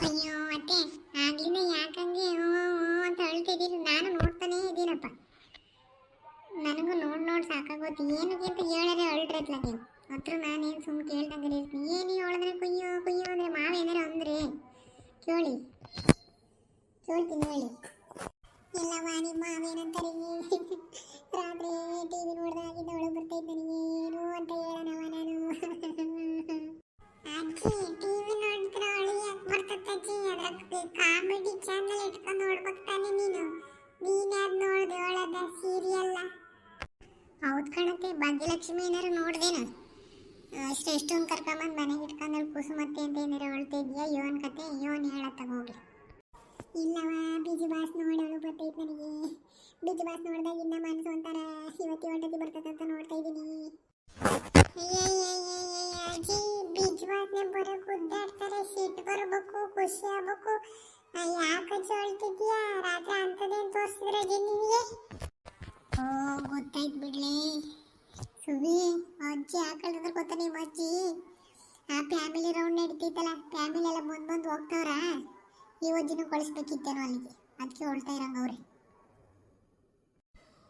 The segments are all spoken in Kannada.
ಅಯ್ಯೋ ಅತ್ತೆ ಆಗ್ಲಿಂದ ಯಾಕಂಗೆ ಅಂತ ಹೇಳ್ತಿದ್ದೀರಿ ನಾನು ನೋಡ್ತಾನೇ ಇದ್ದೀನಪ್ಪ. ನನಗೂ ನೋಡ್ ನೋಡಿ ಸಾಕಾಗೋತು. ಏನಕ್ಕೆ ಅಂತ ಹೇಳಿದ್ರೆ ಅಳ್ರತ್ಲ ನೀವು ಹತ್ರ ನಾನೇನು ಸುಮ್ಮ ಕೇಳ್ದಂಗೆ ಇರ್ತೀನಿ. ಏನು ಹೇಳಿದ್ರೆ ಕುಯ್ಯೋ ಕುಯ್ಯೋ ಅಂದರೆ ಮಾವೇನಾರ ಅಂದ್ರೆ? ಕೇಳಿ. ಕೇಳ್ತೀನಿ ಹೇಳಿ. ಎಲ್ಲವ ನಿಮ್ಮ ಮಾವೇನಂತಾರೆ ರಾತ್ರಿ ಟಿ ವಿ ನೋಡ್ದಾಗಿದ್ದ ಒಳಗೆ ಬರ್ತೈತೆ ನನಗೆ ಏನು ಅಂತ ಹೇಳೋಣವ ನಾನು. ಅಜ್ಜಿ, ಟಿವಿ ನೋಡಿದ್ರೆ ಅವಳಿಗೆ ಯಾಕೆ ಅಜ್ಜಿ? ಅದಕ್ಕೆ ಕಾಮಿಡಿ ಚಾನಲ್ ಇಟ್ಕೊಂಡು ನೋಡ್ಬೇಕು ತಾನೆ ನೀನು. ನೀನೇ ಅದು ನೋಡ್ದೆ ಒಳದ ಸೀರಿಯಲ್ಲ ಹೌದು ಕಣತೆ ಭಾಗ್ಯಲಕ್ಷ್ಮಿ ಏನಾರು ನೋಡ್ದೇನ? ಅಷ್ಟು ಎಷ್ಟೊಂದು ಕರ್ಕೊಂಬಂದು ಮನೆಗೆ ಇಟ್ಕೊಂಡಲ್ಲಿ ಕುಸುಮತ್ತೆ ಅಂತ ಏನಾರು ಹೇಳ್ತಾ ಇದೆಯಾ? ಯೋನ್ ಕತೆ ಇವನ್ ಹೇಳತ್ತ ಹೋಗ್ಲಿ ಇಲ್ಲವ ಬಿಜು ಬಾಸ್ ನೋಡೋಳು ಬರ್ತೈತೆ ನನಗೆ. ಬಿಜು ಬಾಸ್ ನೋಡಿದಾಗ ಇನ್ನ ಮನಸ್ಸು ಒಂಥರ ಇವತ್ತಿ ಹೊಂಟತಿ ಬರ್ತದೆ ಅಂತ ನೋಡ್ತಾ ಇದ್ದೀನಿ. ಅಜ್ಜಿ ಬಿಜು ಬಾಸ್ನೆ ಬರೋ ಗುದ್ದಾಡ್ತಾರೆ ಸಿಟ್ಟು ಬರಬೇಕು ಖುಷಿ ಆಗ್ಬೇಕು ಯಾಕೆ ಹೇಳ್ತಿದ್ಯಾ ರಾತ್ರಿ ಅಂಥದ್ದೇನು ತೋರಿಸಿದ್ರೆ ಅಜ್ಜಿ ಓ ಗೊತ್ತಾಯ್ತು ಬಿಡ್ಲಿ. ಸುವಿ, ಅಜ್ಜಿ ಹಾಕಳಿದ್ರೆ ಗೊತ್ತಾ ನಿಮ್ಮ ಅಜ್ಜಿ? ಆ ಫ್ಯಾಮಿಲಿ ರೌಂಡ್ ನಡೀತೈತಲ್ಲ ಫ್ಯಾಮಿಲಿ ಎಲ್ಲ ಬಂದು ಬಂದು ಹೋಗ್ತಾವ್ರ. ಈ ಅಜ್ಜಿನೂ ಕಳಿಸ್ಬೇಕಿತ್ತೇನೋ ಅಲ್ಲಿಗೆ. ಅದಕ್ಕೆ ಹೊಳ್ತಾ ಇರಂಗ ಅವ್ರಿ.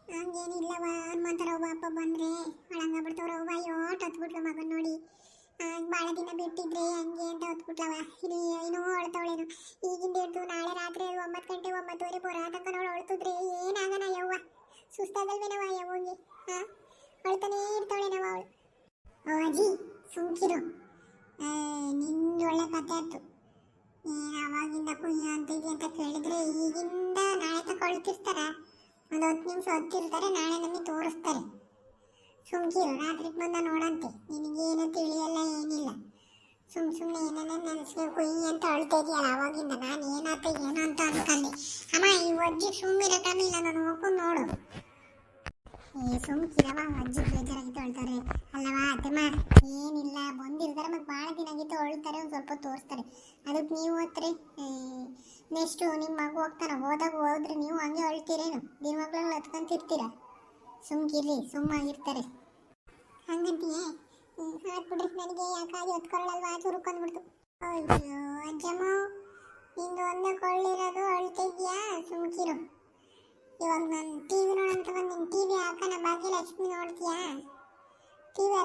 ಹಂಗೇನಿಲ್ಲವ ಹನುಮಂತರ ಒಬ್ಬ ಅಪ್ಪ ಬಂದ್ರೆ. ಒಳಂಗ ಬಿಡ್ತಾವ್ರ ಒಬ್ಬ ಅಯ್ಯೋ ಹತ್ಬಿಟ್ಲು ಮಗನ್ ನೋಡಿ. ಭಾಳ ದಿನ ಬಿಟ್ಟಿದ್ರೆ ಹಂಗೆ ಅಂತ ಹೊತ್ಬಿಟ್ಲವ. ಇನ್ನು ಏನೋ ಅಳ್ತಾವಳೇನು. ಈಗಿಂದ ಹಿಡ್ದು ನಾಳೆ ರಾತ್ರಿ ಒಂಬತ್ತು ಗಂಟೆ ಒಂಬತ್ತುವರೆ ಬರೋ ತನಕ ನೋಡಿ ಅಳ್ತಿದ್ರೆ ಏನಾಗನ ಯವ್ವ? ಸುಸ್ತಾಗಲ್ವೇನವ ಯವ್ವಂಗೆ ಹಾ? ಅಳ್ತಾನೇ ಇರ್ತಾವಳೇನವ ಅವಳು. ಓ ಅಜ್ಜಿ ಸುಮ್ಕಿರು ನಿಂದು ಒಳ್ಳೆ ಕತೆ ಆಯ್ತು. ನೀನು ಅವಾಗಿಂದ ಕುಯ್ಯ ಅಂತಿದ್ವಿ ಅಂತ ಕೇಳಿದ್ರೆ ಈಗಿಂದ ನಾಳೆ ತಕ ಅಳ್ತಿರ್ತಾರ. ಒಂದು ಹತ್ತು ನಿಮಿಷ ಹೊತ್ತಿರ್ತಾರೆ, ನಾಳೆ ನಮಗೆ ತೋರಿಸ್ತಾರೆ. ಸುಮ್ಕಿರು, ರಾತ್ರಿಗೆ ಬಂದ ನೋಡಂತೆ. ನಿನಗೇನು ತಿಳಿಯಲ್ಲ, ಏನಿಲ್ಲ. ಸುಮ್ ಸುಮ್ಮನೆ ಏನೇನೋ ನೆನೆಸ್ಗೆ ಕುಯ್ಯಿ ಅಂತ ಅಳ್ತಾ ಇದೆಯಲ್ಲ, ಅವಾಗಿಂದ ನಾನು ಏನಾಯ್ತು, ಏನೋ ಅಂತ ಅನ್ಕೊಂಡೆ. ಅಮ್ಮ, ಈ ಅಜ್ಜಿ ಇಲ್ಲ ನಾನು ಹೋಗ್ಕೊಂಡು ನೋಡು. ಸುಮ್ಕಿರವ ಅಜ್ಜಿ ಬೇಜಾರಾಗಿತ್ತು ಹೇಳ್ತಾರೆ. ಅಲ್ಲವಾ ಅತ್ತೆಮ್ಮ, ಏನಿಲ್ಲ, ಬಂದಿರ್ತಾರೆ ಮತ್ತೆ ಭಾಳ ದಿನ ಆಗಿತ್ತು ಅಳ್ತಾರೆ ಒಂದು ಸ್ವಲ್ಪ ತೋರಿಸ್ತಾರೆ. ಅದಕ್ಕೆ ನೀವು ಹತ್ರಿ. ನೆಕ್ಸ್ಟು ನಿಮ್ಮ ಮಗು ಹೋಗ್ತಾನೆ, ಹೋದಾಗ ಹೋದ್ರೆ ನೀವು ಹಂಗೆ ಅಳ್ತೀರೇನು ದಿನ ಮಕ್ಳನ್ನ ಹತ್ಕೊಂತಿರ್ತೀರ? ಸುಮ್ಕಿರ್ಲಿ ಸುಮ್ಮಾಗಿರ್ತಾರೆ ಹಂಗಂತೀಯೇ? ಹಾಕ್ಬಿಡ್ರಿ ನನಗೆ ಯಾಕಾಗಿ ಹೊತ್ಕೊಳ್ಳಲ್ವಾ? ಚುರುಕೊಂಡ್ಬಿಡ್ತು. ಅಯ್ಯೋ, ಅಜ್ಜಮ್ಮ, ನಿಂದು ಒಂದೇ ಕೊಳ್ಳಿರೋದು ಅಳ್ತಿದ್ಯಾ ಸುಮ್ಕಿರು. ಇವಾಗ ನಾನು ಟಿ ವಿ ನೋಡಂತ ಬಂದಿನಿ ಟಿ ವಿ ಹಾಕನ ಭಾಗ್ಯಲಕ್ಷ್ಮಿ ನೋಡ್ತೀಯಾ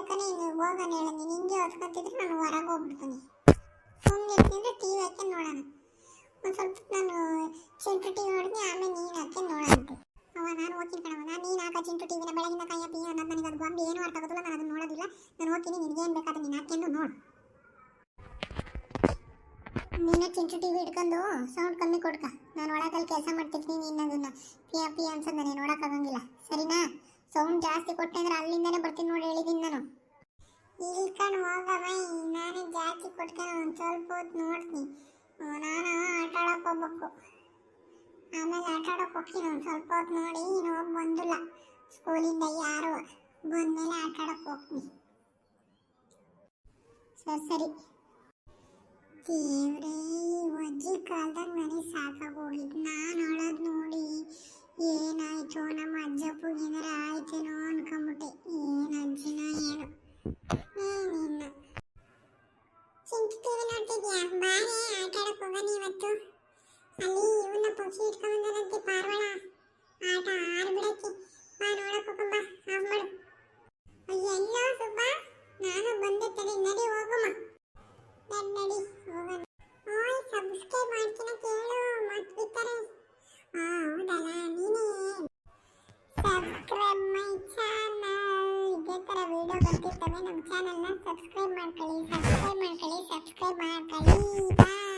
ಟಿ ವಿ ಹಾಕನೆ ನೀನು ಹೋಗೋಣ ಹೇಳಂದಿ ನಿಂಗೆ ಹೊತ್ಕೊಂತಿದ್ರೆ ನಾನು ಹೊರಗೆ ಹೋಗ್ಬಿಡ್ತೀನಿ. ಸುಮ್ಮನೆ ಇರ್ತೀನಿ ಟಿ ವಿ ಹಾಕಿ ನೋಡೋಣ. ಒಂದು ಸ್ವಲ್ಪ ನಾನು ಚಿಂಟು ಟಿ ವಿ ನೋಡಿದ್ನಿ, ಆಮೇಲೆ ನೀನು ಹಾಕಿ ನೋಡೋಣ ಅವ ನಾನು ಹೋಗ್ತೀನಿ ಕಣವ ನಾನು ನೀನು ಹಾಕೋ ಚಿಂಟು ಟಿ ವಿನ ಬೆಳಗಿನ ಕೈಯ ಪಿ ಅನ್ನೋದು ನನಗೆ ಅದು ಗೊಂಬೆ ಏನು ಅರ್ಥ ಆಗೋದಿಲ್ಲ, ನಾನು ಅದನ್ನು ನೋಡೋದಿಲ್ಲ. ನಾನು ಹೋಗ್ತೀನಿ ಏನು ಬೇಕಾದ್ರೆ ನೀನು ಹಾಕ್ಕೊಂಡು ನೋಡು. ನೀನು ಚಿಂಟು ಟಿ ವಿ ಹಿಡ್ಕೊಂಡು ಸೌಂಡ್ ಕಮ್ಮಿ ಕೊಡ್ಕ. ನಾನು ಒಳಗಲ್ಲಿ ಕೆಲಸ ಮಾಡ್ತಿರ್ತೀನಿ ನೀನು ಅದನ್ನ. ಪಿ ಪಿ ಅನ್ಸೋದು ನನಗೆ ನೋಡೋಕ್ಕಾಗಂಗಿಲ್ಲ ಸರಿನಾ? ಸೌಂಡ್ ಜಾಸ್ತಿ ಕೊಟ್ಟೆ ಅಂದ್ರೆ ಅಲ್ಲಿಂದನೇ ಬರ್ತೀನಿ ನೋಡಿ ಹೇಳಿದೀನಿ ನಾನು. ಇಲ್ಕೊಂಡು ಹೋಗವ, ನಾನು ಜಾಸ್ತಿ ಕೊಟ್ಕೊಂಡು ಒಂದು ಸ್ವಲ್ಪ ಹೊತ್ತು ನೋಡ್ತೀನಿ. ನಾನು ಆಟ ಆಡೋಕೆ ಹೋಗ್ಬೇಕು. ಆಮೇಲೆ ಆಟ ಆಡೋಕೆ ಹೋಗ್ತೀನಿ, ಒಂದು ಸ್ವಲ್ಪ ಹೊತ್ತು ನೋಡಿ, ಇನ್ನು ಹೋಗಿ ಬಂದಿಲ್ಲ. ಸ್ಕೂಲಿಂದ ಯಾರು ಬಂದಮೇಲೆ ಆಟ ಆಡೋಕೆ ಹೋಗ್ತೀನಿ. ಸರಿ ಸರಿ. ದೇವ್ರೇ ಒಜ್ಜಿ ಕಾಲ್ದಾಗ ನನಗೆ ಸಾಕಾಗೋಗಿದ್ದು ನಾನು ಟಿವಿ ನೋಡ್ತಿದ್ಯಾ? ಬಾರೆ ಆಟ ಆಡಕ್ ಹೋಗೋಣ ಇವತ್ತು. ಅಲ್ಲಿ ಇವನ್ನ ಪಕ್ಷಿ ಇಟ್ಕೊಂಡ್ಬಂದಾರಂತೆ ಪಾರ್ವಳ. ಆಟ ಆಡ್ಬಿಡಕ್ಕೆ ವಿಡಿಯೋ ಬರ್ತಿರ್ತವೆ ನಮ್ಮ ಚಾನಲ್ನ ಸಬ್ಸ್ಕ್ರೈಬ್ ಮಾಡ್ಕೊಳ್ಳಿ ಸಬ್ಸ್ಕ್ರೈಬ್ ಮಾಡ್ಕೊಳ್ಳಿ ಸಬ್ಸ್ಕ್ರೈಬ್ ಮಾಡ್ಕೊಳ್ಳಿ ಬಾಯ್